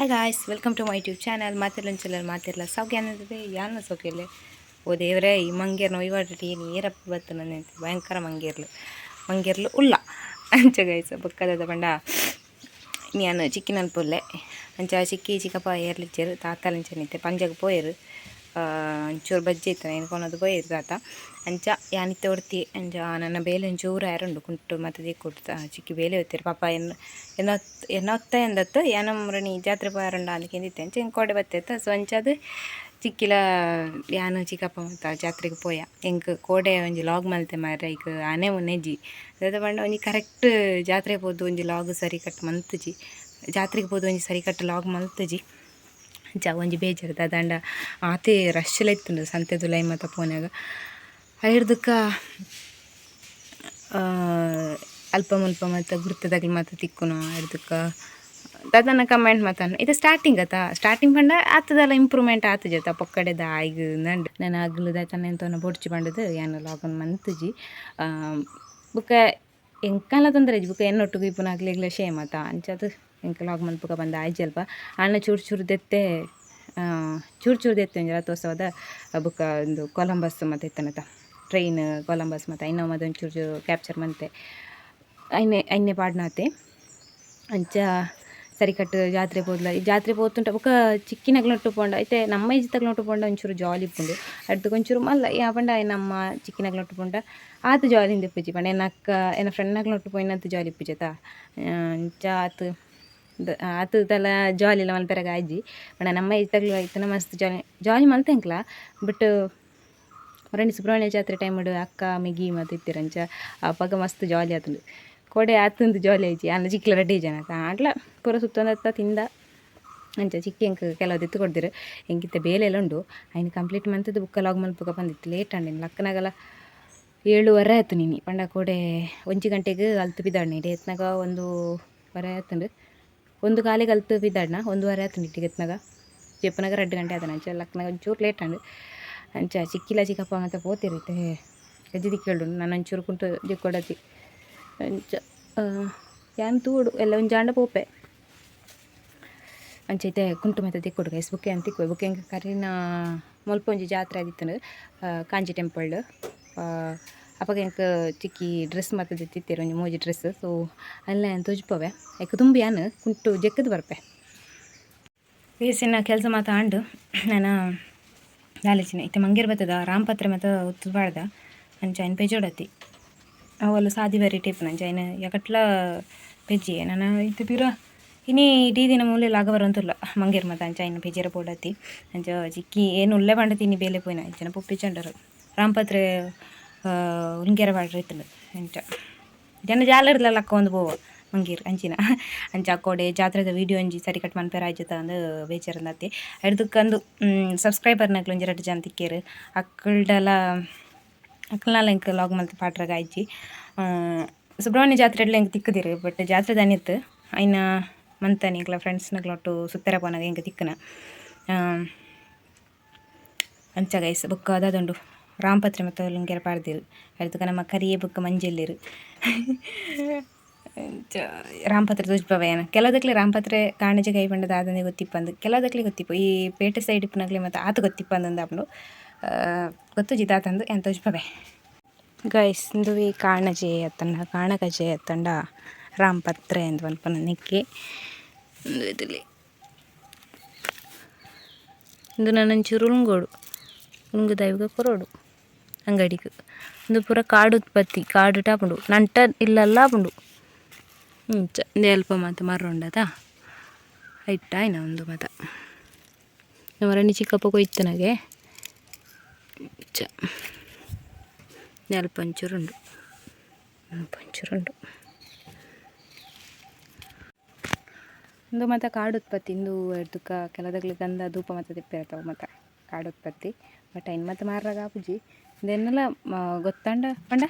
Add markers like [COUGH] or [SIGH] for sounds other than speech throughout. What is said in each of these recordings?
Hi guys welcome to my YouTube channel ಮಾತಿಲ್ಲೊಂಚಲ್ಲ ಮಾತಿಲ್ಲ ಸೌಖ್ಯ ಅನ್ನೋದಿದೆ ಯಾನ ಸೌಖ್ಯಲ್ಲ ಓ ದೇವರೇ, ಈ ಮಂಗೇರ್ ಒಯ್ವಾಡ್ರಿ ಏನು ಏರಪ್ಪ ಬತ್ತು ನನ್ನ ಭಯಂಕರ ಮಂಗೇರ್ಲು ಮಂಗೇರ್ಲು ಉಲ್ಲ. ಅಂಚ ಗೈಸ್ ಬಕ್ಕದ ಬಂಡ ನಾನು ಚಿಕ್ಕಿನಲ್ಲಿ ಅನ್ಪುಲ್ಲೆ ಅಂಚ ಚಿಕ್ಕಿ ಚಿಕ್ಕಪ್ಪ ಏರ್ಲಿಚ್ಚರು ತಾತಲಂಚನಿತ್ತೆ ಪಂಜಗೆ ಪೋಯರು. ಒಂಚೂರು ಬಜ್ಜಿ ಇತ್ತು ಪೋಯರು ತಾತ ಅಂಚ ಯಾನಿತ್ತ ಹೊಡ್ತಿ ಅಂಚ ನನ್ನ ಬೇಲೆ ಒಂಚೂರು ಯಾರುಂಡು ಕುಂಟು, ಮತ್ತೆ ದಿಕ್ಕೊಟ್ಟು ಚಿಕ್ಕಿ ಬೇಲೆ ಹೊತ್ತಿರು. ಪಾಪ ಎನ್ನ ಎನ್ನೊತ್ ಎನ್ನೊತ್ತ ಎಂದತ್ತು ಯಾನಮ್ರಣಿ ಜಾತ್ರೆ ಪಾರಂಡ ಅದಕ್ಕೆ ಎಂದಿತ್ತೆ. ಅಂಚ ಹೆಂಗೆ ಕೊಡೆ ಬತ್ತೈತ, ಸೊ ಅಂಚದು ಚಿಕ್ಕಿಲ ಯಾನು ಚಿಕ್ಕಪ್ಪ ಮತ್ತು ಜಾತ್ರೆಗೆ ಪೋಯ. ಎಂಕ್ ಕೋಡೆ ಒಂಜಿ ಲಾಗ್ ಮಲ್ತೆ ಮಾರ ಈಗ ಆನೆ ಮುನ್ನೆಜ್ಜಿ. ದಾದ ಪಂಡ ಒಂಜಿ ಕರೆಕ್ಟ್ ಜಾತ್ರೆಗೆ ಹೋದು ಒಂಜಿ ಲಾಗ್ ಸರಿ ಕಟ್ ಮಂತುಜಿ ಜಾತ್ರೆಗೆ ಹೋದು ಒಂಜಿ ಸರಿ ಕಟ್ ಲಾಗ್ ಮಲ್ತುಜಿ. ಅಂಚ ಒಂಜಿ ಬೇಜಾರು ದಾದಂಡ ಆತೆ ರಶ್ಶಲ ಇತ್ತುಂಡು ಸಂತೆದು ಲೈ ಮತ್ತ ಪೋನಾಗ ಹಿಡ್ದಕ್ಕ ಅಲ್ಪ ಮುಲ್ಪ ಮತ್ತು ಗುರ್ತದಾಗಲಿ ಮತ್ತು ತಿಕ್ಕುನು ಹಿಡ್ದಕ್ಕ ದಾದನ ಕಮೆಂಟ್ ಮಾತಾನ ಇದು ಸ್ಟಾರ್ಟಿಂಗ್ ಆತ ಸ್ಟಾರ್ಟಿಂಗ್ ಪಂಡ ಆತದಲ್ಲ ಇಂಪ್ರೂವ್ಮೆಂಟ್ ಆತ ಜತ. ಪೊಕ್ಕಡೆದ ಆಯ್ಗ ನಂಡು. ನಾನು ಆಗ್ಲು ದಾತನ ಎಂತವನ್ನ ಬೊಡ್ಚಿ ಬಂಡದು, ಏನು ಲಾಗನ್ ಮಂತುಜಿ. ಬುಕ್ಕ ಎಂಕಲ್ಲ ತೊಂದರೆ ಬುಕ್ಕ ಎನ್ನೊಟ್ಟಿಗೂ ಇಪ್ಪುನ ಆಗ್ಲಿಗ್ಲ ಶೇಮ್ ಆತ ಅಂಚದು ಎಂಕ ಲಾಗ್ ಮಲ್ಪುಗ ಬಂದ ಆಯ್ಜಿ ಅಲ್ಪ. ಅಣ್ಣ ಚೂರು ಚೂರು ದೆತ್ತೆ ಚೂರು ಚೂರು ದೆತ್ತೆ ರಥೋತ್ಸವದ ಬುಕ್ಕ ಒಂದು ಕೊಲಂಬಸ್ ಮತ್ತು ಇತ್ತನತ. ಟ್ರೈನ್, ಕೊಲಂಬಸ್ ಮತ್ತು ಐನೋ ಮದೊಂದು ಚೂರು ಚೂರು ಕ್ಯಾಪ್ಚರ್ ಮಂತೆ ಐನೆ ಐನೆ ಪಾಡ್ನಾತೆ. ಅಂಚ ಸರಿಕಟ್ಟು ಜಾತ್ರೆ ಪೋದ್ಲ, ಈ ಜಾತ್ರೆ ಪೋತುಂಟ ಬೊಕ ಚಿಕ್ಕಿನಗ್ಲೊಟ್ಟು ಪೋಂಡ. ಐತೆ ನಮ್ಮ ಈಜ್ ತಗ್ಲೊಟ್ಟು ಪೋಂಡ ಒಂಚೂರು ಜಾಲಿ ಇಪ್ಪುಂಡು ಅಡ್ದು ಒಂಚೂರು ಮಲ್ಲ, ಯಾ ಪಂಡ ನಮ್ಮ ಚಿಕ್ಕಿನಗ್ಲೊಟ್ಟು ಪೋಂಡ. ಆತ ಜಾಲಿಂದ ಇಪ್ಪುಜಿ ಪಂಡ. ಎನ್ನ ಅಕ್ಕ ಎನ್ನ ಫ್ರೆಂಡ್ನಗ್ಲೊಟ್ಟು ಪೋಯಿನಂತ ಜಾಲಿ ಇಪ್ಪುಜತ ಅಂಚ ಆತು ಆತು ತಲ ಜಾಲಿ ಇಲ್ಲ ಮಲ್ಪೆರಗ ಆಜಿ ಪಂಡ ನಮ್ಮ ಇತ್ತಾಗಲೂ ಆಯ್ತು ನಮ್ಮ ಮಸ್ತ್ ಜಾಲಿ ಜಾಲಿ ಮಲ್ತೆಂಕ್ಲ ಬಟ್ ಮರಣಿ ಸುಬ್ರಹ್ಮಣ್ಯ ಜಾತ್ರೆ ಟೈಮ್ ಮಾಡು ಅಕ್ಕ ಮಿಗಿ ಮತ್ತು ಇತ್ತಿರಂಚ ಅಪ್ಪಾಗ ಮಸ್ತ್ ಜಾಲಿ ಆತುಂಡು. ಕೊಡೆ ಆತಂದು ಜಾಲಿ ಆಯ್ತು. ಅನ್ನ ಚಿಕ್ಕಲ ರೆಡ್ಡಿ ಜನ ಆಟ್ಲ ಪೂರ ಸುತ್ತೊಂದತ್ತ ತಿಂದ. ಅಂಚ ಚಿಕ್ಕಿ ಎಂಕ್ ಕೆಲವು ಎತ್ತು ಕೊಡ್ದಿರು. ಹೆಂಗಿತ್ತ ಬೇಲೆ ಎಲ್ಲ ಉಂಡು. ಆಯ್ನ ಕಂಪ್ಲೀಟ್ ಮಂತದ್ದು ಬುಕ್ಕ ಲಾಗ್ ಮಲ್ಪುಗ ಬಂದಿತ್ತು. ಲೇಟ್ ಅಂಡಿನ ಲಕ್ಕನಾಗಲ್ಲ. ಏಳುವರೆ ಆಯ್ತು ನೀನು ಪಂಡ ಕೋಡೆ ಒಂಜಿ ಗಂಟೆಗೆ ಅಲ್ತು ಬಿದ್ದಾಡ್ನಿ ಡೇತ್ನಾಗ ಒಂದು ವರೆ ಆತಂಡು. ಒಂದು ಕಾಲಿಗೆ ಅಲ್ತು ಬಿದ್ದಾಡ್ನ? ಒಂದುವರೆ ಆತಂಡು ಇಟ್ಟಿಗೆ ಎತ್ನಾಗ. ಜಪ್ಪನಾಗ ಎರಡು ಗಂಟೆ ಆತನ ಅಂಚ ಲಕ್ನಾಗ ಒಂಚೂರು ಲೇಟ್ ಅಂಡು ಅಂಚ ಚಿಕ್ಕಿಲ ಚಿಕ್ಕಪ್ಪ ಮತ್ತೆ ಪೋತಿರುತ್ತೆ ಗಜ್ಜಿ ದಿಕ್ಕೇಳು ನಾನು ಒಂಚೂರು ಕುಂಟು ದಿಕ್ಕೊಡತಿ ಅಂಚ ಯಾನ್ ತೂಡು ಎಲ್ಲ ಒಂದು ಜಾಂಡ ಪೋಪೆ. ಅಂಚೈತೆ ಕುಂಟು ಮತ್ತೆ ತಿಕ್ಕೊಡು ಗೈಸ್. ಬುಕ್ಕೆ ಅಂತ ತಿಕ್ಕು ಬುಕ್ಕೆ ಕರಿನ ಮುಲ್ಪ ಒಂಜಿ ಜಾತ್ರೆ ಆದಿತ್ತು ಕಾಂಜಿ ಟೆಂಪಲ್ ಅಪ್ಪಾಗ ಎಂಕ್ ಚಿಕ್ಕಿ ಡ್ರೆಸ್ ಮಾತಾದಿತ್ತಿತ್ತೇರು ಒಂಜಿ ಮೋಜಿ ಡ್ರೆಸ್ ಸೊ ಅಲ್ಲ ಏನು ತೊಜ್ಪವೆ ಯಾಕೆ ತುಂಬಿ ಏನು ಕುಂಟು ಜಕ್ಕದ ಬರ್ಪೆ. ಬೇಸಿನ ಕೆಲಸ ಮಾತ ಅಂಡು. ನಾನು ಲಾಲಚಿನ ಇತ್ತೆ ಮಂಗೇರ್ ಬತ್ತದ, ರಾಮ್ ಪತ್ರ ಮತ್ತು ಉತ್ತು ಬಾಡ್ದ ನನ್ನ ಜೈನ್ ಪೇಜೋಡತ್ತಿ ಅವಲ್ಲ ಸಾದಿ ಬರಿ ಟೇಪ್ ನನ್ನ ಜೈನ್ ಯಾಕಟ್ಲ ಪೇಜಿ ನಾನು ಇತ್ತು ಬೀರ ಇನ್ನೀ ಇಡೀ ದಿನ ಮೂಲೆ ಲಾಗವರ ಅಂತಲ್ಲ ಮಂಗೇರ್ ಮತ ಅಂಚ ಇನ್ನು ಪೇಜರ ಪೋಡತಿ ಅಂಚ ಚಿಕ್ಕಿ, ಏನು ಉಲ್ಲೇ ಬಂಡತಿ ನೀ ಬೇಲೆ ಪೋಯ್ನ. ಜನ ಪುಪ್ಪಿ ಚಂಡರು. ರಾಮ್ ಪತ್ರೆ ಬಾಡ್ರ ಇತ್ತು ಅಂಚ ಜನ ಅಕ್ಕ, ಒಂದು ಪೋವ ಮಂಗೀರ್, ಅಂಚಿನ. ಅಂಚ ಅಕ್ಕೋಡೆ ಜಾತ್ರೆದ ವೀಡಿಯೋ ಒಂಜಿ ಸರಿ ಕಟ್ ಮನ್ಪೇರ ಆಯ್ಜತ ಅಂದು ಬೇಚರಂದತಿ ಹಿಡ್ದಕ್ಕಂದು ಸಬ್ಸ್ಕ್ರೈಬರ್ನಾಗ್ಲು ಒಂಜಿ ಎರಡು ಜನ ತಿಕ್ಕೇರು. ಅಕ್ಕಳ್ದೆಲ್ಲ ಅಕ್ಕಲ್ನಾಲ ಎಂಕ್ ಲಾಗ್ ಮಲ್ತು ಪಾಟ್ರಾಗ ಆಯ್ಜಿ ಸುಬ್ರಹ್ಮಣ್ಯ ಜಾತ್ರೆಡ್ಲ ಹೆಂಗೆ ತಿಕ್ಕದಿರು? ಬಟ್ ಜಾತ್ರೆ ದನಿತ್ತು. ಐನ ಮಂತನಿ ಇಂಕ್ಲ ಫ್ರೆಂಡ್ಸ್ನಗ್ಲೊಟ್ಟು ಸುತ್ತರ ಪೋನಾಗ ಹೆಂಗೆ ತಿಕ್ಕನ. ಅಂಚ ಗೈಸ್ ಬುಕ್ಕ ಅದಾದುಂಡು ರಾಮಪತ್ರೆ ಮತ್ತು ಲಿಂಗೆರ ಪಾಡ್ದಿರು ಹಿಡ್ದಕ್ಕ ನಮ್ಮ ಕರಿಯೇ ಬುಕ್ಕ ಮಂಜೆಲ್ಲಿರು. ರಾಮಪತ್ರೆ ಏನ? ಕೆಲವುದಕ್ಲೆ ರಾಮಪತ್ರೆ ಕಾಣಜೆ ಕೈ ಪಂಡದ ಆದಂದೆ ಗೊತ್ತಿಪ್ಪಂದು. ಕೆಲವುದಕ್ಲೆ ಗೊತ್ತಿಪ್ಪ. ಈ ಪೇಟೆ ಸೈಡ್ ಇಪ್ಪನಾಗ್ಲೆ ಮತ್ತು ಆತ ಗೊತ್ತಿಪ್ಪಂದು ಆಪುಂಡು ಗೊತ್ತು ಜಿತಾತಂದು ಎಂತ ತುಜ್ಪವೆ ಗೈಸ್ ಈ ಕಾಣಜೆ ಅತ್ತಂಡ ಕಾಣಗಜೆ ಅತ್ತಂಡ ರಾಮಪತ್ರೆ ಎಂದು ಅನ್ಪನ ನೆಕ್ಕೆ. ಇದಲ್ಲಿ ಇಂದು ನನ್ನ ಚುರುಳುಂಗೋಡು ಉಂಗು ದೈವಗ ಕೊರೋಡು ಅಂಗಡಿಗೆ. ಒಂದು ಪೂರ ಕಾಡು ಉತ್ಪತ್ತಿ, ಕಾಡು ಟಾಪುಂಡು ನಂಟ ಇಲ್ಲಲ್ಲ ಆಪುಂಡು ಚ ಅಲ್ಪ ಮತ್ತು ಮರ್ರೊಂಡದ ಐಟ ಆಯ್ನ ಒಂದು ಮತ ನಮ್ಮರಣಿ ಚಿಕ್ಕಪ್ಪ ಕೊಯ್ತನಗೆ ನನಗೆ. ಅಲ್ಪ ಪಂಚೂರುಂಡು ಅಲ್ಪ ಒಂಚೂರುಂಡು ಇಂದು ಮತ್ತು ಕಾಡು ಉತ್ಪತ್ತಿ. ಇಂದು ಹಿಡ್ದಕ್ಕ ಕೆಲದಗ್ಲಿ ಗಂಧ, ಧೂಪ ಮತ್ತು ತಿಪ್ಪಿರ್ತಾವೆ ಮತ್ತು ಕಾಡು ಉತ್ಪತ್ತಿ. ಬಟ್ ಇನ್ನು ಮತ್ತು ಮಾರಾಗ ಆಪುಜಿ. ಇದನ್ನೆಲ್ಲ ಗೊತ್ತಂಡ ಪಂಡ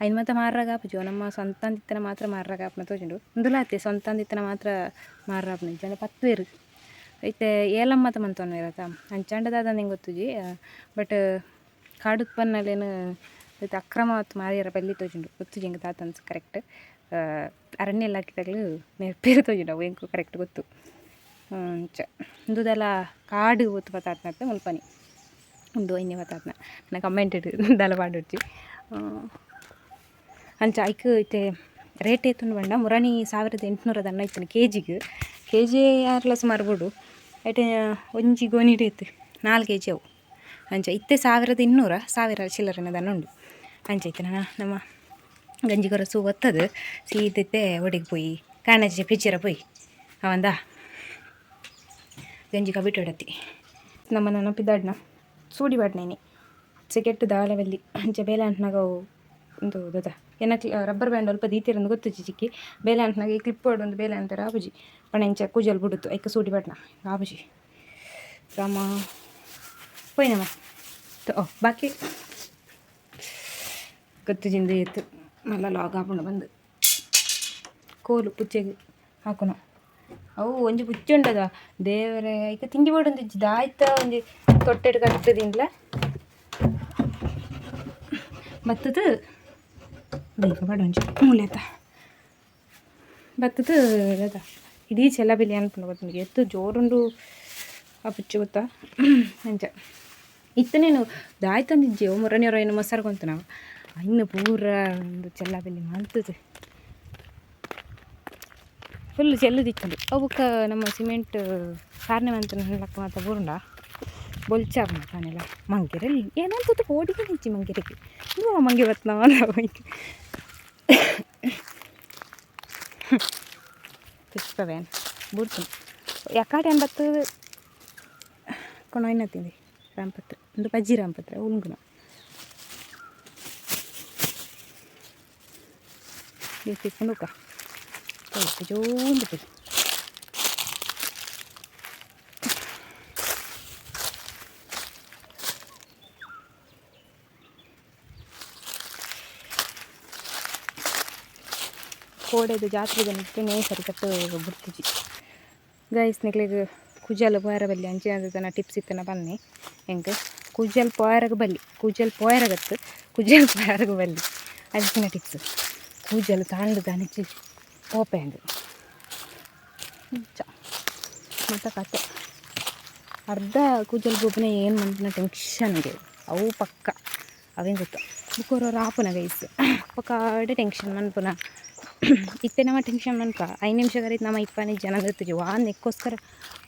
ಐನ್ ಮತ್ತು ಮಾರ್ರಾಗ ಆಪುಜಿ ನಮ್ಮ ಅಂದಿತ್ತನ ಮಾತ್ರ ಮಾರ್ರಾಗ ಆಪನ ತೋಜುಂಡು ಇಂದುಲ ಆತಿ ಸ್ವಂತ ಅಂದಿತ್ತನ ಮಾತ್ರ ಮಾರ್ರಾಪನ ಜನ ಪತ್ವೇರು ಐತೆ ಏಲಮ್ಮ ಮತ ಮಂತವನ್ನ ಇರತ್ತ ಅಂಚಾಂಡದಾದ ನಿಂಗೆ ಗೊತ್ತುಜಿ ಬಟ್ ಕಾಡು ಉತ್ಪನ್ನಲೇನು ಇದು ಅಕ್ರಮ ಮಾರಿಯರ ಬಲ್ಲಿ ತೋಜುಂಡು ಗೊತ್ತುಜಿ ಹಿಂಗೆ ತಾತನ್ಸ್ ಕರೆಕ್ಟ್ ಅರಣ್ಯ ಇಲಾಖೆದಾಗಲು ನೆನಪೇರು ತೋಜುಂಡು ಅವು ಹೆಂಗೆ ಕರೆಕ್ಟ್ ಗೊತ್ತು ಇಂದುದೆಲ್ಲ ಕಾಡು ಉತ್ಪತ್ತಾತ್ನತ್ತೆ ಮುಲ್ಪನಿ ಉಂದು ಐನೇ ಬತ್ತಾತ್ನ ನನ್ನ ಕಮೆಂಟ್ ಇಟ್ಟು ದಲ ಪಾಡುಚ್ಚಿ ಅಂಚ ಐಕ್ ಇತ್ತೆ ರೇಟ್ ಏತುಂಡು ಬಂಡ ಮುರಾಣಿ ಸಾವಿರದ ಎಂಟುನೂರ ದನ್ನ ಇತ್ತನ ಕೆ ಜಿಗೆ ಕೆ ಜಿ ಯಾರಲ್ಲ ಸುಮಾರು ಬಿಡು ಐಟೆ, ಒಂಜಿ ಗೋಣಿಡ್ ಇತ್ತು ನಾಲ್ಕು ಕೆ ಜಿ ಅವು. ಅಂಚ ಇತ್ತೆ ಸಾವಿರದ ಇನ್ನೂರ, ಸಾವಿರ ಚಿಲ್ಲರೆನ ದನ ಉಂಡು. ಅಂಚ ಇತ್ತೆ ನಮ್ಮ ಗಂಜಿ ಕೊರಸು ಒತ್ತದು ಸೀದಿತ್ತೆ ಒಡಿಗೆ ಪೋಯಿ ಕಾಣಜಿ ಪಿಚ್ಚರ ಪೋಯಿ. ಅವಂದ? ಗಂಜಿ ಕಬಿಟ್ಟೊಡತಿ ನಮ್ಮ ನೆನಪಿದ್ದಾಡ್ನ ಸೂಡಿ ಬಾಡ್ನೇನಿ ಸೆಕೆಟ್ ದಾಲವಲ್ಲಿ ಅಂಚೆ [CLEARS THROAT] ಬೇಲೆ ಅಂಟ್ನಾಗ ಅವು ಒಂದು ದೊದ. ಏನ ರಬ್ಬರ್ ಬ್ಯಾಂಡ್ ಅಲ್ಪ ದೀತಿರಂದು ಗೊತ್ತು ಚಿಕ್ಕಿ ಬೇಲೆ ಈ ಕ್ಲಿಪ್ ಒಂದು ಬೇಲೆ ಅಂತಾರೆ ಆಬುಜಿ. ಪಣ ಇಂಚ ಕೂಜಲ್ ಬಿಡುತ್ತು. ಐಕ ಸೂಡಿ ಬಾಡ್ನ ಆಬುಜಿ. ರಾಮ. ಪೋಯ್ನಮ್ಮ ಓ, ಬಾಕಿ. ಗೊತ್ತು ಜಿಂದೆ ಎತ್ತು. ಮಲ್ಲ ಲಾಗ್ ಆಪುಂಡು ಬಂದು. ಕೋಲು ಪುಚ್ಚೆಗೆ ಹಾಕೋಣ ಅವು ಒಂಜಿ ಪುಚ್ಚಿ ಉಂಡದ. ದೇವರೇ ಈಗ ತಿಂಡಿ ಬೋಡು ದಾಯ್ತ ಒಂಜಿ ತೊಟ್ಟೆಡ್ ಕಟ್ಟದಿಂಗ್ಲ ಬತ್ತದು ಬೇಗ ಬಾಡ ಒಂಜಿ ಮೂಲೆತ ಬತ್ತದು ಅದ ಇಡೀ ಚೆಲ್ಲಬಿಲಿ ಅನ್ಕೊಂಡು ಗೊತ್ತ ನಿಮಗೆ. ಎತ್ತು ಜೋರುಂಡು ಆ ಪುಚ್ಚಿ ಗೊತ್ತಾ? ಅಂಚ. ಇತ್ತು ನೀನು ದಾಯ್ತಂದಿಜ್ಜಿ ಓ ಮುರಣಿಯವ್ರ ಏನು ಮೊಸರು ನಾವು. ಇನ್ನು ಪೂರ ಒಂದು ಚೆಲ್ಲಬಿಲಿ ಮಾಡ್ತದೆ ಫುಲ್ ಚೆಲ್ಲದಿತ್ತು ಅವಕ್ಕೆ ನಮ್ಮ ಸಿಮೆಂಟ್ ಕಾರ್ನೆ ಮಂತನ ಹೇಳಕ್ಕೆ ಮಾತ್ರ ಬುರುಂಡ? ಬೊಲ್ಚಾರ ಮಾತಾನೆಲ್ಲ ಮಂಗೆರಲ್ಲಿ ಏನಂತದ್ದು ಓಡಿಗೆ ನಿಂಚಿ ಮಂಗೆರಿಗೆ ನೀವು ಮಂಗೆ ಬತ್ನಾವ ಹೋಯ್ತು. ಪುಷ್ಪವೇನ್ ಬುಡ್ತು ಯಾಕಾಡೆ ಅನ್ಬತ್ತು ಕೊಣ ತಿಂದಿ. ರಾಮಪತ್ರ. ಒಂದು ಬಜ್ಜಿ ರಾಂಪತ್ರ ಉಳ್ಗುನ ತಿಕ್ಕೊಂಡು ಹೋಗ ಜೋಂದು ಬಿಡಿ ಕೋಡೆದು ಬಂದಿತ್ತು ನೇ ಸರಿ ಕಟ್ಟು ಬಿಡ್ತಿದ್ವಿ ಗೈಸ್ ನಿಕ್ಲಿಗೆ ಕುಜಲ್ ಪೋಯರ ಬಲ್ಲಿ ಅಂಚಿನ ಟಿಪ್ಸ್ ಇತ್ತನ ಬನ್ನಿ. ಹೆಂಗ? ಕುಜಲ್ ಪೋಯರಗ ಬಲ್ಲಿ, ಕುಜಲ್ ಪೋಯರಗತ್ತು, ಕುಜಲ್ ಪೋಯರಗ ಬಲ್ಲಿ. ಅಂಚಿನ ಟಿಪ್ಸ್ ಕೂಜಲ್ ತಾಂಡು ದನಿಚ್ಚಿ ಓಪೆ ಅಂದ್ರೆ. ಮತ್ತೆ ಕತೆ. ಅರ್ಧ ಕೂಜಲ್ ಗೊಬ್ಬನ ಏನು ಮಂತಿನ ಟೆನ್ಷನ್ ಇದೆ ಅವು ಪಕ್ಕ. ಅವೇನು ಗೊತ್ತ? ಬುಕ್ಕೋರವ್ರು ಆಪುನ ಗೈಸ್ ಪಕ್ಕ ಟೆನ್ಷನ್ ಮನ್ಪುನ [COUGHS] ಇತ್ತೆ ನಮ್ಮ ಟೆನ್ಷನ್ ಮನ್ಕ ಐದು ನಿಮಿಷದ ನಮ್ಮ ಇಪ್ಪನೇ ಜನ ಇರ್ತೀವಿ ಆ ನೆಕ್ಕೋಸ್ಕರ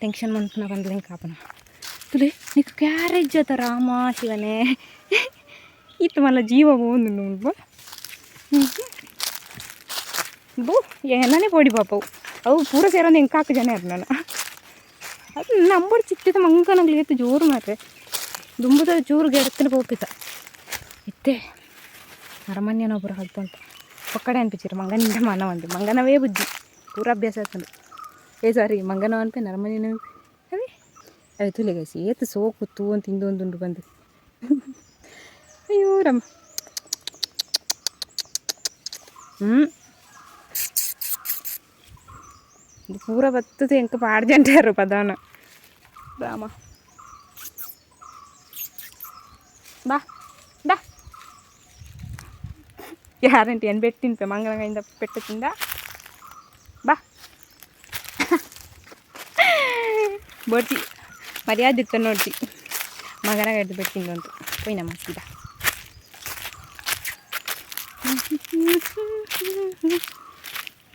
ಟೆನ್ಷನ್ ಮನ್ಪುನ ಬಂದ್ಲಿಂಕ್ ಕಾಪನ ತುಲೆ ನೀಕು ಕ್ಯಾರೇಜ್ ಅದ ರಾಮ, ಶಿವನೇ. [LAUGHS] ಇತ್ತು ಮಲ್ಲ ಜೀವ ಬಂದು ನೋಡ್ಬ. ಬೋ ಏನನೇ ಪೋಡಿ ಪಾಪವು ಅವು. ಪೂರ ಸೇರೋದು ಹೆಂಗೆ ಕಾಕು ಜನ ಇರ್ ನಾನು. ಅದು ನಂಬರ್ ಚಿಕ್ಕಿದ ಮಂಗ ನಂಗೆ ಇತ್ತು, ಜೋರು ಮಾತ್ರೆ. ದುಂಬದ ಜೋರು ಗೆಡತ್ತಿನ ಹೋಗಿದ್ದ ಇತ್ತೆ. ಅರಮನ್ಯನೊಬ್ಬರು ಹಲ್ತಂತ ಒಕ್ಕಡೆ ಅನ್ಪಿಸಿರು ಮಂಗನಿಂದ ಮನ ಒಂದು ಮಂಗನವೇ ಬುದ್ಧಿ ಪೂರ ಅಭ್ಯಾಸ ಆಯ್ತಂದು ಏ ಸಾರಿ ಮಂಗನ ಅನ್ಪೆ ನರಮನ್ಯನ ಅದೇ ಅದೇ ತುಲೆಗೈಸಿ ಏತು ಸೋಕು ತೂ ಅಂತ ಇಂದೊಂದುಂಡು ಬಂದು ಅಯ್ಯೋ ರಮ್ಮ ಹ್ಞೂ ಇದು ಪೂರ ಬತ್ತದು ಎಂಕ ಪಾಡು ಜಂಟಾರು ಪದಾನ ರಾಮ ಬಾ ಬಾ [LAUGHS] ಯಾರಂಟಿ ಏನು ಬೆಟ್ಟು ತಿನ್ಪೆ ಮಂಗಳಂಗಿಂದ ಪೆಟ್ಟು ತಿಂದ ಬಾ. [LAUGHS] ಬೋಟಿ ಮರ್ಯಾದೆ ಇರ್ತ ನೋಡ್ತಿ. ಮಗನ ಗಡ್ದು ಬೆಟ್ಟಿಂದು ಅಂತ. ಹೋಯ್ ನಮ್ಮ ಸೀದ.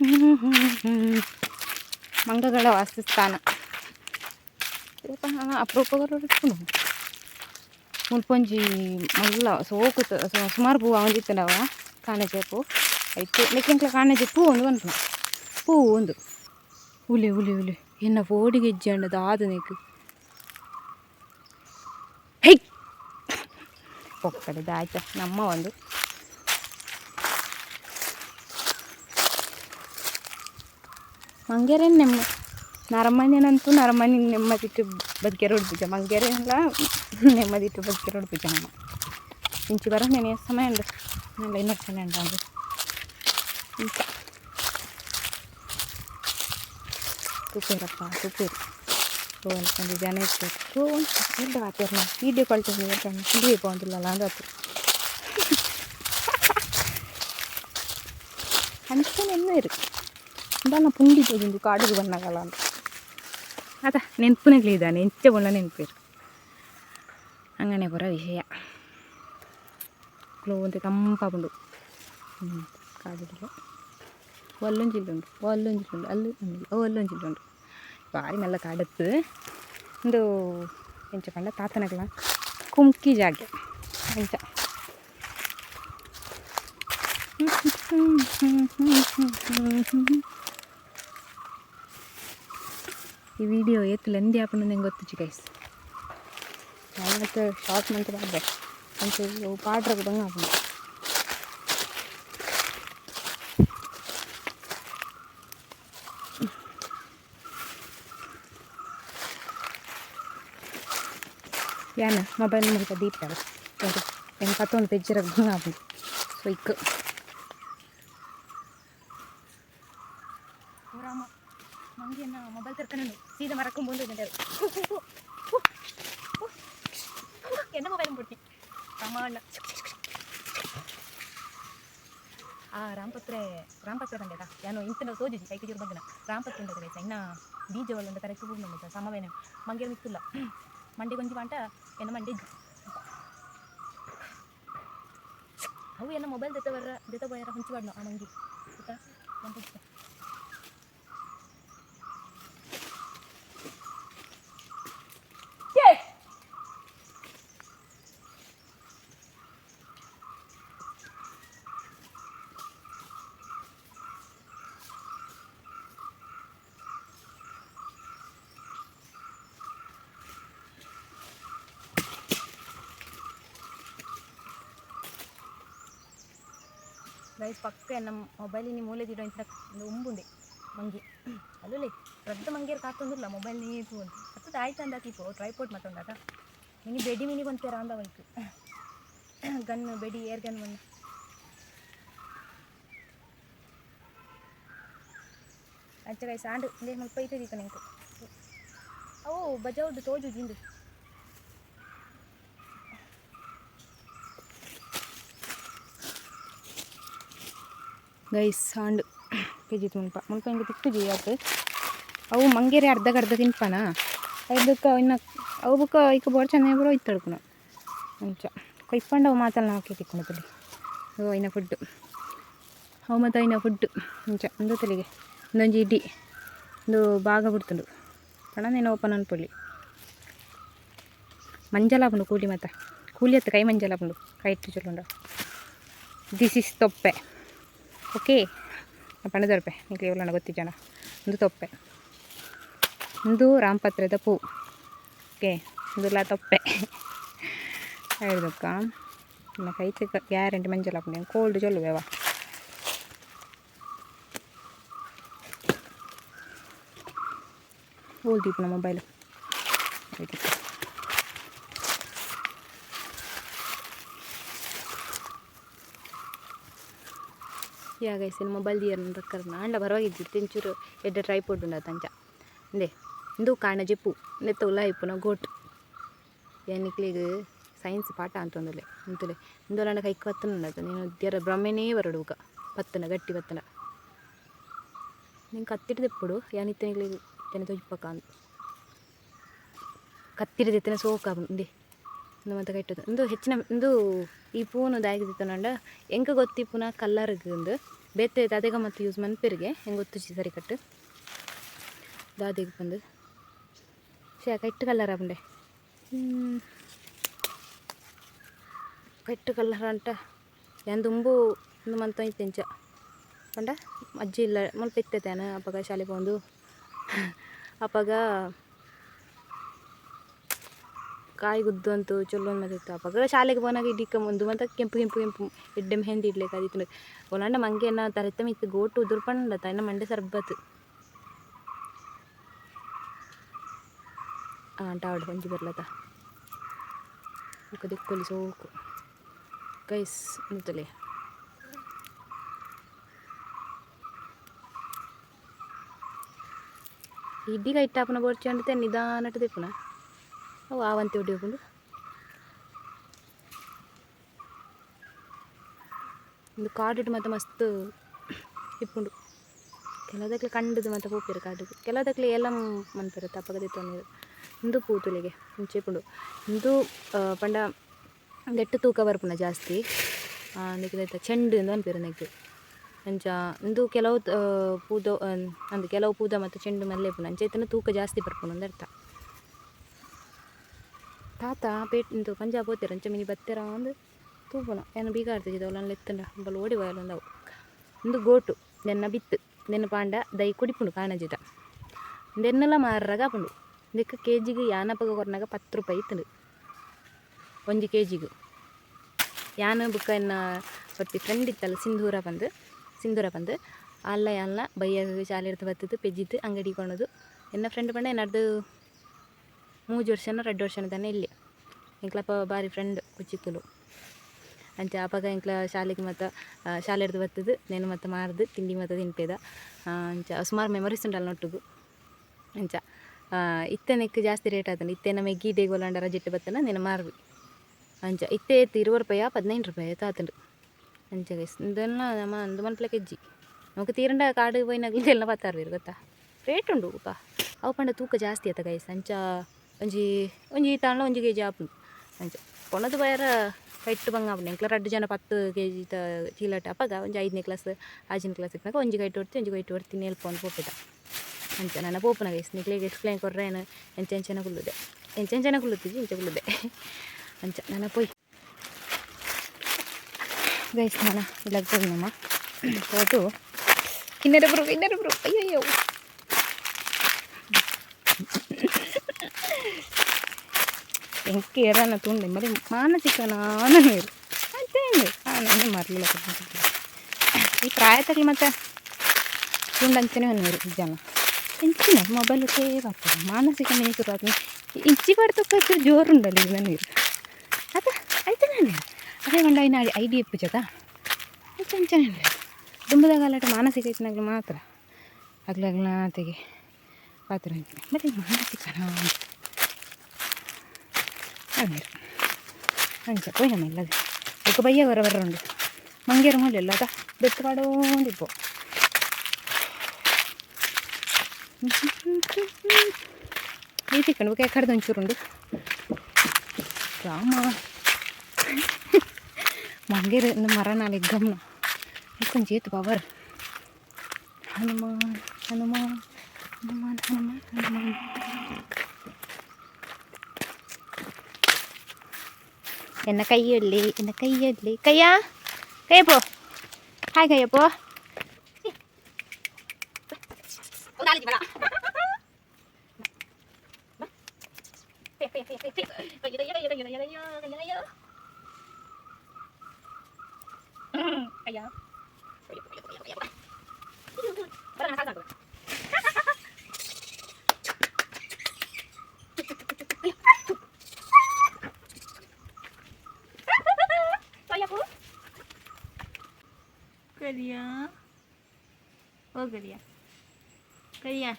[LAUGHS] ಮಂಗಗಳ ವಾಸಸ್ಥಾನ. ಅಪರೂಪಗಳು ಮುಲ್ಪೊಂಜಿ ಮಲ್ಲ ಸೋಕು ಸುಮಾರು ಹೂವು ಅವಂದಿತ್ತನವ ಕಾಣಜೆ ಪೂ ಐತೆ ಲೆಕ್ಕೆಂಕ್ಲ ಕಾಣಜೆ, ಪೂ ಒಂದು ಬಂತು ಪೂ ಒಂದು. ಹುಲಿ ಹುಲಿ ಹುಲಿ. ಎನ್ನ ಓಡಿ ಗೆಜ್ಜೆ ಅಂಡದ ಆದ ನೀಕು ಹೈ! ಒಕ್ಕಡೆದ ಆಯ್ತಾ, ನಮ್ಮ ಒಂದು. ಮಂಗೆರೆ ನೆಮ್ಮ ನರಮನೆನಂತೂ ನರಮನೆ ನೆಮ್ಮದಿಟ್ಟು ಬದುಕೆರೆ ಹೊಡ್ಪಿಜ ಮಂಗೆರೆ ಎಲ್ಲ ನೆಮ್ಮದಿಟ್ಟು ಬದುಕೆರೆ ಹೊಡ್ಪಿಜ ನಮ್ಮ. ಇಂಚಿ ಬರೋ ನೆನೆಯ ಸಮಯ ಉಂಡು లైనర్ తినండి అండి ఇంకా ತುಪ್ಪಿರಪ್ಪ ತುಪ್ಪಿರು ಓ ಅನ್ಕೊಂಡು ಜನ ಇತ್ತು ಇಲ್ಲ ಆತಿರ ನಾ ವೀಡಿಯೋ ಕಾಲ್ ತಗೊಂಡು ಹಿಂದಿ ಬಂದಿಲ್ಲಲ್ಲ ಅಂದ್ರೆ ಆತು ಅನ್ಕೊಂಡು ಎಲ್ಲ ಇರು ಇಂದ ಪುಂಡಿದ್ದು ಕಾಡಿಗೆ ಬಂದಾಗಲ್ಲ ಅಂತ ಅದ ನೆನಪಿನಾಗಲಿದ್ದಾನೆ ಎಂಚ ಒಳ್ಳೆ ನೆನಪಿರು ಹಂಗನೇ ಬರೋ ವಿಷಯ ಮೊಕ್ಕಲು ಒಂತೆ ತಂಪಾಪುಂಡು ಹ್ಞೂ ಕಾಡಿಲ್ಲ ಒಲ್ಲೊಂಜಿಲ್ಲುಂಡು ಒಲ್ಲೊಂಜಿಲ್ಲುಂಡು ಅಲ್ಲಿ ಅವು ಒಲ್ಲೊಂಜಿಲ್ಲುಂಡು ಭಾರಿ ನಲ್ಲ ಕಾಡತ್ತು ಇಂದು ಎಂಚ ಕಂಡ ತಾತನಗಳ ಕುಮ್ಕಿ ಜಾಗೆ. ಎಂಚ. ಈ ವಿಡಿಯೋ ಏತ್ ಲೆಂದಿ ಆಪಣ್ಣು ನಂಗೆ ಗೊತ್ತು ಚಿಕೈಸ್ ನಾನು ಮತ್ತೆ ಶಾರ್ಟ್ కొంచెం పాట విధంగా అవుతుంది ಯಾನ ಮೊಬೈಲ್ ಮುಗಿದ ದೀಪ ಅದು ಹೆಂಗೆ ಕತ್ತೊಂದು ಪೆಜ್ಜಿರ ಅದು ಸೊ ಇಕ್ಕು ನಮಗೆ ಮೊಬೈಲ್ ತರ್ಕೊಂಡು ಸೀದಾ ಮರಕೊಂಡು ಬಂದು ಎನ್ನ ಮೊಬೈಲ್ ಬಿಡ್ತೀನಿ ಪ್ರಮಾಣ ಆ ರಾಮಪತ್ರೆ ರಾಮಪತ್ರೆ ಬಂದದ ನಾನು ಇಂತನ ತೋಜಿಸಿ ಕೈ ಕಿಜೂರು ಬಂದನ ರಾಮಪತ್ರೆ ಉಂಟದ ಕೈಸ ಇನ್ನ ಬೀಜ ಒಳ್ಳೆ ಕರೆಕ್ಟ್ ಕೂಡ ಬಂದದ ಸಮವೇನೆ ಮಂಗೆ ಮಿಕ್ಕಿಲ್ಲ ಮಂಡೆ ಗೊಂಜಿ ಮಾಂಟ ಎನ್ನ ಮಂಡೆ ಇದ್ದು ಅವು ಎನ್ನ ಮೊಬೈಲ್ ದೆತ್ತ ಬರ್ರ ದೆತ್ತ ಬಯರ ಹೊಂಚಿ ಬಾಡ್ನು ಆ ಮಂಗಿ ಆಯ್ತಾ ಗೈಸ್ ಪಕ್ಕ ನಮ್ಮ ಮೊಬೈಲಿನ ಮೂಲೆ ದಿಡ ಇಂತ ಒಂದು ಉಂಬುಂಡೆ, ಮಂಗಿ. [CLEARS THROAT] ಅಲ್ಲೇ ರದ್ದ ಮಂಗಿಯರ್ ಕಾತೊಂದಿಲ್ಲ ಮೊಬೈಲ್ ನೀತು ಅಂತ. ಹತ್ತದ ಆಯ್ತು ಅಂದಾಕಿತ್ತು ಟ್ರೈಪೋರ್ಟ್ ಮತ್ತೊಂದಾಟ ಮಿನಿ ಬೆಡಿ ಮಿನಿ ಬಂತೀರ ಅಂದ ಬೈಕ್ [CLEARS THROAT] ಗನ್, ಬೆಡಿ ಏರ್ ಗನ್ ಬಂದು ಅಂಚ ಗೈಸ್ ಆಂಡ್ ಮಲ್ಪ ಐತದೀತ ನಿಂಕು ಅವು ಬಜಾವ್ದು ತೋಜು ಜಿಂದು. ಗೈಸ್ ಸಾಂಡ್ ಕೆಜಿ ಮುಲ್ಪ ಮುಲ್ಪ ಹಿಂಗೆ ತಿಕ್ಕು ಜಿಯಾತು ಅವು ಮಂಗೇರಿ ಅರ್ಧಗ ಅರ್ಧ ತಿನ್ಪನ. ಅದಕ್ಕೆ ಇನ್ನು ಅವು ಬುಕ್ಕ ಈಗ ಬೋರ್ ಚೆನ್ನಾಗಿ ಬರೋ ಇತ್ತಡ್ಕೊಣ ಮುಂಚ ಕೊಯ್ಪಂಡು ಅವು ಮಾತಲ್ಲ ನಾವು ಕೇತಿಕ್ಕೊಳತಲ್ಲಿ ಅವು ಇನ್ನ ಫುಡ್ ಅವು ಮತ್ತು ಇನ್ನ ಫುಡ್ ಮುಂಚ ಒಂದು ತಲೆಗೆ. ಒಂದೊಂದು ಇಡ್ಡಿ. ಒಂದು ಭಾಗ ಬಿಡ್ತುಂಡು. ಕಣ ನೀನು ಓಪನ್ ಅನ್ಪೊಳ್ಳಿ ಮಂಜಲಾಪುಂಡು ಕೂಲಿ ಮತ್ತೆ. ಕೂಲಿ ಹತ್ತು ಕೈ ಮಂಜಲ ಮಂಜಲಾಪುಂಡು ಕೈ ಇಟ್ಟು ಚೊಲ್ಲುಂಡು ದಿಸ್ ಇಸ್ ತೊಪ್ಪೆ. ಓಕೆ ಪಣ ತೊಪ್ಪೆ ನಿಮಗೆ ಇವಳನ್ನ ಗೊತ್ತಿದ್ದಾನ ಒಂದು ತೊಪ್ಪೆ. ಒಂದು ರಾಮಪತ್ರದ ಪೂ. ಓಕೆ ಒಂದುಲ್ಲ ತೊಪ್ಪೆ. ಹೇಳಿದಕ್ಕ ನಮ್ಮ ಕೈ ಚಿಕ್ಕ ಗ್ಯಾರಂಟಿ ಮಂಜಲ್ ಹಾಕೊಂಡು ಕೋಲ್ಡ್ ಚೊಲ್ಲುವೆವ ಹೋಲ್ದೀಪ ನಮ್ಮ ಮೊಬೈಲು ಆಯ್ತು ಯಾಗೈಸಿನ ಮೊಬೈಲ್ ದಿಯರ್ ರಕ್ಕರ್ನ ಅಂಡ ಬರವಾಗಿದ್ದು ತಿಂಚೂರು ಎಡ್ಡೆ ಟ್ರೈಪೋಡ್ ಉಂಡ ತಂಚ ಇಂದೆ ಇಂದು ಕಾಣ ಜಿಪ್ಪು ನೆತ್ತ ಉಲ್ಲ ಇಪ್ಪುನ ಗೋಟ್. ಏನಿಕ್ಲಿಗೆ ಸೈನ್ಸ್ ಪಾಠ ಅಂತಂದಲೆ ಅಂತಲೆ ಇಂದು ನನ್ನ ಕೈಕ್ ಪತ್ತನ ನೀನು ದಿಯರ ಭ್ರಮೆನೇ ಬರಡುಗ ಪತ್ತನ, ಗಟ್ಟಿ ಪತ್ತನ. ನಿಂಗೆ ಕತ್ತಿಟ್ಟು ತೆಪ್ಪುಡು ಯಾನಿತ್ತನಿಗ್ಲಿಗೆ ತೆನೆ ತೊಜ್ಪಕ್ಕ ಅಂತ. ಕತ್ತಿರ ತೆತ್ತನ ಸೋಕ ಇಂದು ಮತ್ತೆ ಕಟ್ಟದು ಇಂದು ಹೆಚ್ಚಿನ, ಇಂದು ಈ ಪೂನು ದಾಗಿದಿತ್ತನಂಡ ಎಂಕ ಗೊತ್ತಿ ಪುನಃ? ಕಲ್ಲರ್ಗೆ ಒಂದು. ಬೇತೆ ದಾದೆಗ ಮತ್ತು ಯೂಸ್ ಮನ್ಪಿರಿಗೆ ಹೆಂಗೆ ಗೊತ್ತು ಸರಿ ಕಟ್ಟು? ದಾದಿಗೆ ಬಂದು. ಶೇ ಕಟ್ಟು ಕಲ್ಲರ್ ಆಪುಂಡೆ ಕಟ್ಟು ಕಲ್ಲರ್ ಅಂಟ. ಎಂದುಂಬು ಒಂದು ಮಂತ ಇತ್ತೆಂಚ ಪಂಡ ಅಜ್ಜಿ ಇಲ್ಲ. ಮುಲ್ಪ ಇತ್ತೇನ ಅಪ್ಪಾಗ ಶಾಲೆ ಬಂದು. ಅಪ್ಪಗ ಕಾಯಿ ಗುದ್ದು ಅಂತೂ ಚಲೋ ಮತ್ತೆ ಅಪ್ಪಗ ಶಾಲೆಗೆ ಬಂದಾಗ ಇಡಿಕ ಮುಂದು ಮತ್ತೆ ಕೆಂಪು ಕೆಂಪು ಕೆಂಪು, ಎಡ್ಡೆ ಮೆಹಂದಿ ಇಡ್ಲಿಕ್ಕೆ ಅದಿತ್ತು ಒಳಂಡ ಮಂಗೆ ಎನ್ನ ತರತ್ತ ಮಿತ್ತು ಗೋಟು ಉದುರು ಪಂಡ ತಾಯಿನ ಮಂಡೆ ಸರ್ಬತ್. ಆಂಟ ಆಡು ಒಂಜಿ ಬರ್ಲತ ದಿಕ್ಕು ದಿಕ್ಕೊಲಿ ಸೋಕು ಕೈಸ್ ಅಂತಲೇ ಇಡ್ಡಿಗ ಇಟ್ಟಾಪನ ಬೋಡ್ಚಂಡಿತೆ ನಿಧಾನಟ್ಟು ದಿಪ್ಪುನ ಅವು ಆವಂತಿ ಹೋಗ್ಕೊಂಡು ಒಂದು ಕಾಡಿಟ್ಟು ಮತ್ತೆ ಮಸ್ತ್ ಇಪ್ಪುಂಡು ಕೆಲವುದಕ್ಕೆ ಕಂಡದು ಮತ್ತೆ ಪೋಪಿರು ಕಾಡಿಗೆ ಕೆಲವುದಕ್ಕೆ ಎಲ್ಲ ಮನ್ಪೆರು ತಪ್ಪಗದಿತ್ತು ಅನ್ನೋದು. ಇಂದು ಪೂತುಲಿಗೆ, ಮುಂಚೆ ಹಿಂದೂ ಪಂಡ ಗೆಟ್ಟು ತೂಕ ಬರ್ಪುನ ಜಾಸ್ತಿ. ಅದಕ್ಕೆ ಚೆಂಡು ಎಂದು ಅನ್ಪೇರು ನೆಗ್ದು ಅಂಚ ಇಂದು ಕೆಲವು ಪೂದ ಅಂದ್ರೆ ಅಂದು, ಕೆಲವು ಪೂದ ಮತ್ತು ಚೆಂಡು ಮಲ್ಲೆ ಅಂಚೆ ಅಂಚೆತನ ತೂಕ ಜಾಸ್ತಿ ಬರ್ಪುನು ಅಂತ ತಾತ ಪೇಟ್ ಇಂದು ಪಂಜಾಬ್ ಹೋಗ್ತೀರ ಅಂಚ ಮಿನಿ ಬತ್ತೆರ ಒಂದು ತೂಪುನ ಏನು ಬೀಗಾರ್ ಆಡ್ತಿದ್ದ ಅವಳನ್ನ ಎತ್ತಂಡ ಬಲ್ ಓಡಿ ಹೋಯಲ್ಲ ಒಂದು ಒಂದು ಗೋಟು, ನೆನ್ನ ಬಿತ್ತು, ನೆನ್ನ ಪಾಂಡ, ದೈ ಕುಡಿಪುಂಡು ಕಾಣಜಿದ ದೆನ್ನೆಲ್ಲ ಮಾರ್ರಾಗ ಪುಂಡು. ಇದಕ್ಕೆ ಕೆ ಜಿಗೆ ಯಾನಪ್ಪಗ ಕೊರ್ನಾಗ ಪತ್ತು ರೂಪಾಯಿ ಇತ್ತು ಒಂಜಿ ಕೆ ಜಿಗೂ ಯಾನ ಬುಕ್ಕ ಒಟ್ಟಿ ಫ್ರೆಂಡ್ ಇತ್ತಲ್ಲ, ಸಿಂಧೂರ ಬಂದು ಸಿಂಧೂರ ಬಂದು, ಅಲ್ಲ ಎಲ್ಲ ಬೈಯ ಶಾಲೆ ಇರ್ತ ಬತ್ತದು ಪೆಜ್ಜಿತ್ತು ಅಂಗಡಿ ಕೊಣದು ಎನ್ನ ಫ್ರೆಂಡ್ ಪಂಡ ಎನ್ನಡ್ದು ಮೂಜಿ ವರ್ಷನ ಎರಡು ವರ್ಷ ತಾನೇ ಇಲ್ಲಿ. ಎಂಕ್ಲಪ್ಪ ಬಾರಿ ಫ್ರೆಂಡ್ ಕುಚ್ಚಿಕ್ಕಲು ಅಂಚ ಅಪಗ ಎಂಕ್ಲ ಶಾಲೆಗೆ ಮತ್ತು ಶಾಲೆ ಹಿಡ್ದು ಬರ್ತದ ನೇನು ಮತ್ತು ಮಾರ್ದು, ತಿಂಡಿ ಮತ್ತು ತಿನ್ಪೇದ. ಅಂಚ ಸುಮಾರು ಮೆಮೊರೀಸ್ ಉಂಟಲ್ಲ ನೊಟ್ಟಿಗೂ. ಅಂಚ ಇತ್ತೆ ನೆಕ್ ಜಾಸ್ತಿ ರೇಟ್ ಆತನ ಇತ್ತೆ ನಮಗೆ ಗೀ ದೇಗೋಲಂಡ ರಜಿಟ್ಟು ಬತ್ತನ, ನೀನು ಮಾರ್ವಿ ಅಂಚ, ಇತ್ತೆ ಇತ್ತು ಇರುವ ರೂಪಾಯಿ ಹದಿನೈದು ರೂಪಾಯಿ ಆತಂಡು. ಅಂಚ ಇದೆಲ್ಲ ನಮ್ಮ ಒಂದು ಮನ್ಪಲ ಕೆಜ್ಜಿ ನಮಗೆ ತೀರಂಡ ಕಾಡು ಹೋಯ್ನಾಗಲಿಂದ ಎಲ್ಲ ಬತ್ತಾರ್ವಿ ಗೊತ್ತಾ? ರೇಟ್ ಉಂಡು ಉಪ. ಅವು ಪಂಡ ತೂಕ ಜಾಸ್ತಿ ಆತ ಗೈಸ್ ಅಂಚ ಒಂಜಿ ಒಂಜಿ ತಾಣ ಒಂಜಿ ಕೆ ಜಿ ಆಪುಂಡು ಅಂಚ ಕೊಣದು ಬಯರ ಕೈಟ್ಟು ಬಂಗ ಆಪುಂಡು ಎಂಕ್ಲ ರಡ್ಡು ಜನ ಪತ್ತು ಕೆ ಜಿ ತ ಚೀಲಟ ಅಪ್ಪಗ ಒಂಜಿ ಐದನೇ ಕ್ಲಾಸ್ ಆಜನೇ ಕ್ಲಾಸ್ ಇಪ್ಪಾಗ ಒಂಜಿ ಕೈಟ್ ಹೊಡ್ತಿ ಒಂಜಿ ಕೈಟ್ ಹೊಡ್ತೀನಿ ಎಲ್ಪೊಂದು ಪೋಪಿದ ಅಂಚ ನನ್ನ ಪೋಪುನ ಗೈಸ್ ನಿಕ್ಲಿಗೆ ಎಕ್ಸ್ಪ್ಲೈನ್ ಕೊರ್ರೆ ಏನು ಎಂಚ ಎಂಚನ ಕುಲ್ಲುದೆ ಎಂಚ ಎಂಚನ ಕುಲ್ಲುತ್ತಿದ್ದಿ ಎಂಚ ಕುಲ್ಲುದೆ ಅಂಚ ನನ್ನ ಪೋಯ್ ಗೈಸ್ ನಾನು ಇಲ್ಲಾಗ ಹೋಗಿನಮ್ಮ ಹೋದು ಕಿನ್ನರ ಬ್ರು ಕಿನ್ನರ ಬ್ರು ಅಯ್ಯೋ ಅಯ್ಯೋ ಎಂಕೆ ಏರನ ತುಂಡೆ మరి మానసిక నాన్న మీరు అంతే అండి నన్ను మరలు ఈ ಪ್ರಾಯದಲ್ಲಿ ಮತ್ತೆ ತುಂಡಂಚನೆ ಅನ್ನೋರು ಜನ ಇಂಚಿನ ಮೊಬೈಲ್ಗೆ ಬರ್ತದೆ ಮಾನಸಿಕ ನೇಸರು ಅದು ಇಂಚಿ ಪಡ್ತಕ್ಕ ಜೋರು ಉಂಡಲ್ಲ ಇದು ನೀರು ಅದ ಆಯ್ತು ನಾನು ಅದೇ ಒಂದು ಐನ ಐಡಿ ಎಪ್ಪು ಜಗ ಆಯ್ತು ಅಂಚನೆ ದುಂಬದ ಕಾಲಟ ಮಾನಸಿಕ ಇತ್ತಿನಾಗ್ಲು ಮಾತ್ರ ಆಗ್ಲಾಗ್ಲ ತೆಗೆ ಪಾತ್ರ ಮತ್ತೆ ಮಾನಸಿಕ അങ്ങനെ അഞ്ച് പോയി നമ്മല്ലത് ഒക്കെ പയ്യ വേറെ വേറെ ഉണ്ട് മങ്കേറ മൂലല്ല അതാ ഇതെത്ത് പാടോണ്ടിപ്പോ ഈ ചിക്കൻ കേക്കടുത്ത് അഞ്ചൂറുണ്ട് ರಾಮ ಮಂಗೇರ ಮರನಾಲೆ ಗಮನ ಕೊಂಚ ಏತು ಪವರ್ ಹನುಮಾನ್ ಹನುಮಾನ್ ಹನುಮಾನ್ ಹನುಮಾನ್ ಹನುಮಾನ್ ಎನ್ನ ಕೈಯಲ್ಲಿ ಎನ್ನ ಕೈಯಲ್ಲಿ ಕೈಯ ಕೈಯ ಬೋ ಹಾಯ್ ಕೈಯ ಬೋ ಕರಿಯಾ ಓ ಕರಿಯಾ ಕರಿಯಾ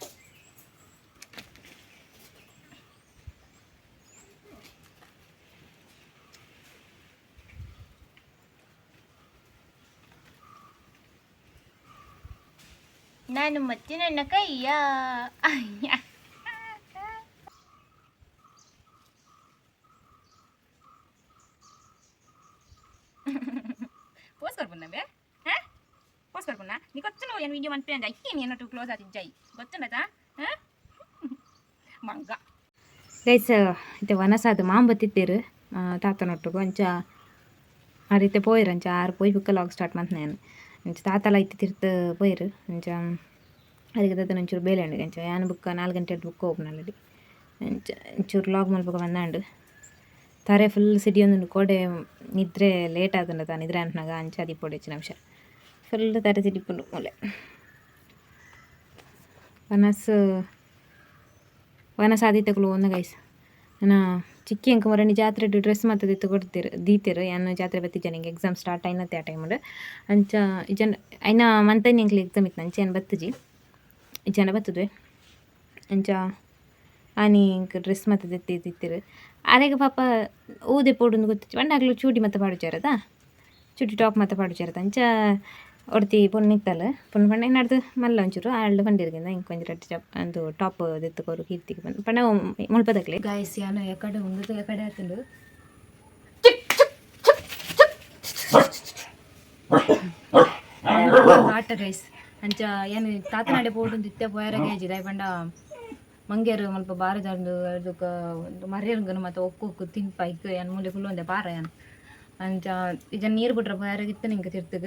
ನಾನು ಮತ್ತೆ ನನ್ನ ಕೈಯ ಅಯ್ಯ. వచ్చిన నేను వీడియో అనిపించండి అయ్యి నేను టూ క్లోజ్ అది జై ಗೊತ್ತುಂಡತಾ ಮಂಗ ಗೈಸ್ ಇತ್ತೆ ವನಸಾದ ಮಾಂ ಬತ್ತಿತ್ತೇರು ತಾತನೊಟ್ಟಿಗೆ ಅಂಚ ಆ ರೀತಿ ಪೋಯ್ರು ಅಂಚ ಆರು ಪೋಯ್ ಬುಕ್ಕ ಲಾಗ್ ಸ್ಟಾರ್ಟ್ ಮಾಡ್ತ ನಾನು ಅಂಚ ತಾತಲ ಇತ್ತು ತಿರ್ತ ಪೋಯ್ರು ಅಂಚ ಅದಕ್ಕೆ ತಾತ ಒಂಚೂರು ಬೇಲೆ ಉಂಡು ಅಂಚ ಯಾನು ಬುಕ್ಕ ನಾಲ್ಕು ಗಂಟೆ ಬುಕ್ ಹೋಗ್ನಲ್ಲಡಿ ಅಂಚ ಒಂಚೂರು ಲಾಗ್ ಮಲ್ಪಕ ಬಂದಾಂಡು ತಾರೆ ಫುಲ್ ಸಿಟಿ ಒಂದು ಕೋಡೆ ನಿದ್ರೆ ಲೇಟ್ ಆತಂಡ ತಾ ನಿದ್ರೆ ಅಂಟ್ನಾಗ ಅಂಚ ಅದಿ ಪೊಡೆ ಹೆಚ್ಚಿನ ಅಂಶ ತಾರೆ ಸಿಟಿ ಪುಂಡು ಮೂಲೆ ವನಸ್ ಆದಿತ್ತಗಳು ಒಂದು ಗೈಸ್ ನಾನು ಚಿಕ್ಕಿ ಅಂಕ ಮರಣಿ ಜಾತ್ರೆ ಡ್ರೆಸ್ ಮತ್ತೆ ದಿತ್ತು ಕೊಡ್ತೀರು ದೀತಿರು ಏನು ಜಾತ್ರೆ ಬತ್ತಿ ನಿಂಗೆ ಎಕ್ಸಾಮ್ ಸ್ಟಾರ್ಟ್ ಆಯ್ನತ್ತೆ ಆ ಟೈಮ್ ಅಂಚ ಇಜನ್ ಐನ ಮಂತನಿ ಎಂಕ್ಲಿ ಎಕ್ಸಾಮ್ ಇತ್ತು ಅಂಚೆ ಏನು ಬತ್ತಜಿ ಜನ ಬತ್ತದ್ವೆ ಅಂಚ ಆನಿ ಡ್ರೆಸ್ ಮತ್ತೆ ದಿತ್ತಿ ದಿತ್ತಿರು ಅದಾಗ ಪಾಪ ಪೋಡೊಂದು ಪೋಡು ಗೊತ್ತಿತ್ತು ಬಂಡಾಗ್ಲು ಚೂಡಿ ಮತ್ತೆ ಪಾಡುಚಾರದ ಚೂಡಿ ಟಾಪ್ ಮತ್ತೆ ಪಾಡುಚಾರದ ಅಂಚ ಒಡ್ತಿ ಪೊನ್ನಿತ್ತಲ್ಲ ಪೊನ್ನ ಪಂಡ ನಡ್ದು ಮಲ್ಲ ಒಂಚೂರು ಆಳ್ದು ಪಂಡಿರ್ಗಿಂದ ಇಂಕ ಒಂಜಿ ರಡ್ಡು ಚಪ್ ಅಂದು ಟಾಪ್ ದೆತ್ತುಕೋರು ಕೀರ್ತಿಗೆ ಬಂದು ಪಂಡ ಮುಳ್ಪದಕ್ಲೆ ಗಾಯಸ್ ಯಾನು ಎಕಡೆ ಉಂದು ಎಕಡೆ ಆತಂಡು ವಾಟರ್ ರೈಸ್ ಅಂಚ ಏನು ತಾತನಾಡೆ ಪೋಡು ಇತ್ತೆ ಪೋಯರ ಗೇಜಿ ದಾಯ್ ಪಂಡ ಮಂಗೇರು ಮಲ್ಪ ಬಾರದಂಡು ಅದಕ್ಕ ಮರ್ಯರ್ಗನು ಮತ್ತೆ ಒಕ್ಕು ಒಕ್ಕು ತಿನ್ಪ ಇಕ್ಕ ಏನು ಮೂಲೆ ಫುಲ್ ಒಂದೇ ಪಾರ ಏನು ಅಂಚ ಇಜ ನೀರು ಬಿಟ್ರೆ ಪೋಯರಾಗಿತ್ತು ನಿಂಗೆ ತಿರ್ತಗ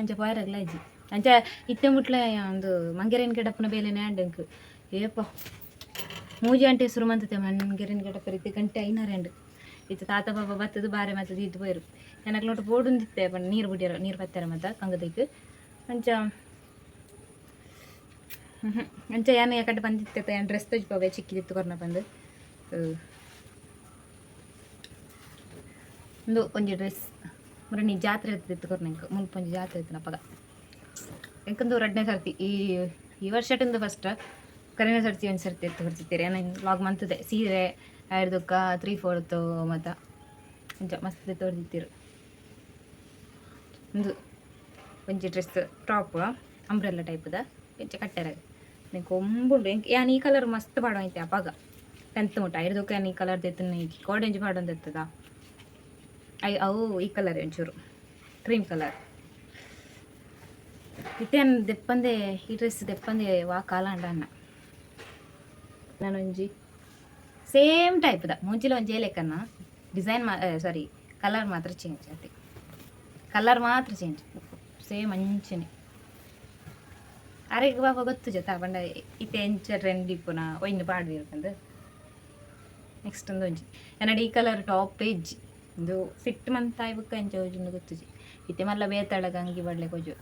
ಅಂಚ ಪೋಯರಾಗ್ಲ ಇಜ್ಜಿ. ಅಂಚ ಇತ್ತೆ ಮುಟ್ಲೆ ಒಂದು ಮಂಗೆರೇನ್ ಗಿಡಪ್ಪನ ಬೇಲೆನೆ ಅಂಡಂಕ್ ಏಪ ಮೂಜಿ ಅಂಟೆ ಹೆಸರು ಮಂತತೆ ಮಂಗೆರೇನ್ ಗಿಡಪ್ಪ ರೀತಿ ಗಂಟೆ ಐನಾರೆಂಡು ಇತ್ತು ತಾತ ಬಾಬಾ ಬತ್ತದು ಬಾರೆ ಮತ್ತದು ಇದ್ದು ಪೋಯ್ರು ನನಗೆ ಲೋಟ ಬೋಡುಂದಿತ್ತೆ ಪಂಡ ನೀರು ಬಿಟ್ಟಿರೋ ನೀರು ಬತ್ತಾರ ಮತ ಕಂಗದೈಕ್. ಅಂಚ. ಅಂಚ ಏನು ಯಾಕಡೆ ಬಂದಿತ್ತೆ ಏನು ಡ್ರೆಸ್ ತೆಜ್ಪವೆ ಚಿಕ್ಕಿದಿತ್ತು ಕೊರ್ನ ಬಂದು. ಒಂದು ಒಂಜಿ ಡ್ರೆಸ್. ಮರ ನೀ ಜಾತ್ರೆ ಇಂಕ ಮುಲ್ಪ ಒಂಜಿ ಜಾತ್ರೆ ಇತ್ತು ನಪ್ಪಗ ಎಂಕಂದು ಎರಡನೇ ಸರ್ತಿ, ಈ ಈ ವರ್ಷದಿಂದ ಫಸ್ಟ್ ಕರೆನೇ ಸರ್ತಿ ಒಂದು ಸರ್ತಿ ಎತ್ತು ಬರ್ತಿತ್ತೀರಿ ಏನೋ ಲಾಗ್ ಮಂತದೆ ಸೀರೆ ಆಯ್ದುಕ್ಕ ತ್ರೀ ಫೋರ್ತು ಮತ್ತು ಅಂಚ ಮಸ್ತ್ ತೋರ್ದಿತ್ತೀರು ಒಂದು ಒಂಜಿ ಡ್ರೆಸ್ ಟಾಪ್ ಅಂಬ್ರೆಲ್ಲ ಟೈಪ್ದ ಎಂಚ ಕಟ್ಟೆರ. ನಿಂಗೆ ಒಂಬುಂಡು ಎಂಕ್ ಯಾನ್ ಈ ಕಲರ್ ಮಸ್ತ್ ಪಾಡೋ ಐತೆ ಅಪಾಗ ಟೆಂತ್ ಮುಟ್ಟ ಐಡ್ದಕ್ಕೆ ಏನು ಈ ಕಲರ್ ತೆತ್ತನ ಕೋಡೆಂಜ್ ಪಾಡು ಅಂತ ಎತ್ತದ ಅವು ಈ ಕಲರ್ ಒಂಚೂರು ಕ್ರೀಮ್ ಕಲರ್ ಇತ್ತೇನು ದೆಪ್ಪಂದೆ ಈ ಡ್ರೆಸ್ ದೆಪ್ಪಂದೆ ವಾ ಕಾಲ ಅಂಡ ಅಣ್ಣ ನಾನೊಂಜಿ ಸೇಮ್ ಟೈಪ್ದ ಮುಂಚಿಲ ಒಂಜಿ ಲೆಕ್ಕನ್ನ ಡಿಸೈನ್ ಮಾ ಸಾರಿ ಕಲರ್ ಮಾತ್ರ ಚೇಂಜ್ ಅದೇ ಕಲರ್ ಮಾತ್ರ ಚೇಂಜ್ ಸೇಮ್ ಅಂಚನೆ ಅರೆಗ್ ಬಾಬಾ ಗೊತ್ತು ಜೊತೆ ಬಂಡ ಇತ್ತೆ ಎಂಚ ಟ್ರೆಂಡ್ ಇಪ್ಪುನ ಒಯ್ನು ಪಾಡ್ದು ಇರ್ಕಂದು ನೆಕ್ಸ್ಟ್ ಒಂದು ಒಂಜಿ ಎನ್ನಡಿ ಈ ಕಲರ್ ಟಾಪ್ ಪೇಜ್ ಇದು ಫಿಟ್ ಮಂತ್ ಆಯ್ಬಕ್ಕ ಎಂಚ ಹೋಜುಂಡು ಗೊತ್ತುಜಿ. ಇತ್ತೆ ಮಲ್ಲ ಬೇತಾಳಗ ಅಂಗಿ ಬಡ್ಲೆ ಕೊಜು.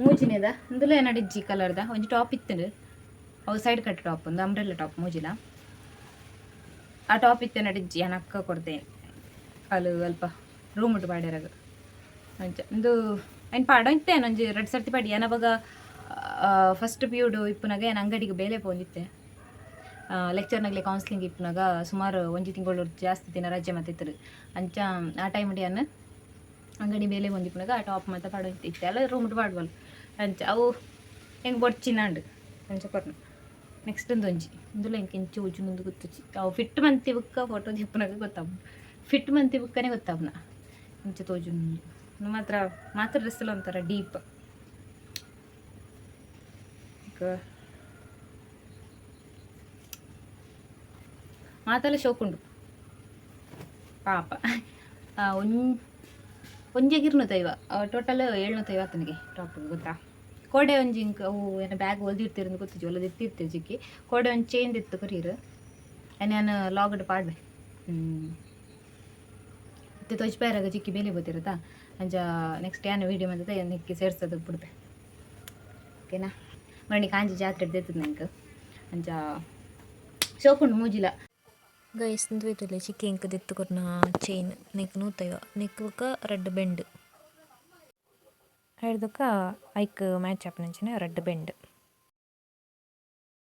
ಮೂಜಿನೆದ? ಇಂದುಲ ನಡಿಜ್ಜಿ ಕಲರ್ದ ಒಂಜಿ ಟಾಪ್ ಇತ್ತು ಅವು ಸೈಡ್ ಕಟ್ ಟಾಪ್ ಒಂದು ಅಂಬ್ರೆಲ್ಲ ಟಾಪ್ ಮೂಜಿಲ. ಆ ಟಾಪ್ ಇತ್ತೆ ನಡಿಜ್ಜಿ ನಾನು ಅಕ್ಕ ಕೊಡ್ತೇನೆ ಕಾಲು ಅಲ್ಪ ರೂಮ್ ಇಟ್ಟು ಪಾಡ್ಯಾರಾಗ ಅಂಚ ಒಂದು ಏನು ಪಾಡ ಇತ್ತೇನು ಒಂಜಿ ಎರಡು ಸರ್ತಿ ಪಾಡಿ. ಬಗ ಫಸ್ಟ್ ಪಿಯೂಡು ಇಪ್ಪುನಾಗ ಏನು ಅಂಗಡಿಗೆ ಬೇಲೆ ಪೋಂದಿತ್ತೆ. ಲೆಕ್ಚರ್ನಾಗಲಿ ಕೌನ್ಸ್ಲಿಂಗ್ ಇಪ್ಪನಾಗ ಸುಮಾರು ಒಂಜಿ ತಿಂಗಳು ಜಾಸ್ತಿ ದಿನ ರಜೆ ಮತ್ತಿತ್ತು ಅಂಚ, ಆ ಟೈಮ್ ಏನು ಅಂಗಡಿ ಮೇಲೆ ಆ ಟಾಪ್ ಮಾತ ಪಾಡ ಇತ್ತೆ ಅಲ್ಲ ರೂಮ್ಡ್ ಪಾಡ್ವಲ್ ಅಂಚ, ಅವು ಹೆಂಗೆ ಬೊಡ್ಚಿನಾಂಡು ಅಂಚ ಕೊರ್ನ ನೆಕ್ಸ್ಟ್ ಒಂದು ಒಂಜಿ. ಇಂದುಲ ಹೆಂಗೆ ಇಂಚು ಉಜ್ಜು ಮುಂದೆ ಗೊತ್ತುಚ್ಚಿ ಅವು ಫಿಟ್ ಮಂತಿ ಬುಕ್ಕ ಫೋಟೋ ದಿಪ್ಪನಾಗ ಗೊತ್ತಾವು ಫಿಟ್ ಮಂತಿ ಬುಕ್ಕನೇ ಗೊತ್ತಾವ್ನ. ಇಂಚ ತೋಜು ಮಾತ್ರ ಮಾತ್ರ ಡ್ರೆಸ್ಸಲ್ಲ ಒಂಥರ ಡೀಪ್ ಮಾತೆಲ್ಲ ಶೋಕುಂಡು ಪಾಪ. ಒಂಜ್ ಒಂಜೆಗಿರ್ನು ತೈವ ಟೋಟಲ್ ಏಳ್ನೂರ ಐವತ್ತನಿಗೆ ಟಾಪ್ ಗೊತ್ತಾ? ಕೋಡೆ ಒಂಜಿ ಇಂಕ ಅವು ಏನೋ ಬ್ಯಾಗ್ ಒಲ್ದಿರ್ತಿರಂದು ಗೊತ್ತಿಜ್ಜಿ. ಒಲ್ಲದ ಎತ್ತಿರ್ತೀವಿ ಜಿಕ್ಕಿ ಕೋಡೆ ಒಂದು ಚೇಂಜ್ ಇತ್ತು ಕರೀರು ನಾನು ಲಾಗಡ್ ಹ್ಞೂ ಮತ್ತೆ ತೊಜ್ಪಾಯರಾಗ ಜಿಕ್ಕಿ ಬೇಲಿ ಗೊತ್ತಿರುತ್ತಾ ಅಂಜ ನೆಕ್ಸ್ಟ್ ಏನು ವೀಡಿಯೋ ಬಂದದ ನಿಕ್ಕಿ ಸೇರ್ಸೋದು ಬಿಡ್ಬೆ ಓಕೆನಾ ಮರಣಿ ಕಾಂಜಿ ಜಾತ್ರೆ ಇರ್ತದೆ ನಂಗೆ. ಅಂಜ ಶೋಕುಂಡು ಮೂಜಿಲ. ಗೈಸ್ ಇದ್ದಿಲ್ಲ ಚಿಕ್ಕಿ ಇಂಕ ದೆತ್ತು ಕೊರ್ನ ಚೈನ್ ನೆಕ್ ನೂತೈವ ನೆಕ್ವಕ್ಕ ರೆಡ್ ಬೆಂಡ್ ಹಿಡ್ದಕ್ಕ ಐಕ್ ಮ್ಯಾಚ್ ಆಪನಂಚಿನ ರೆಡ್ ಬೆಂಡ್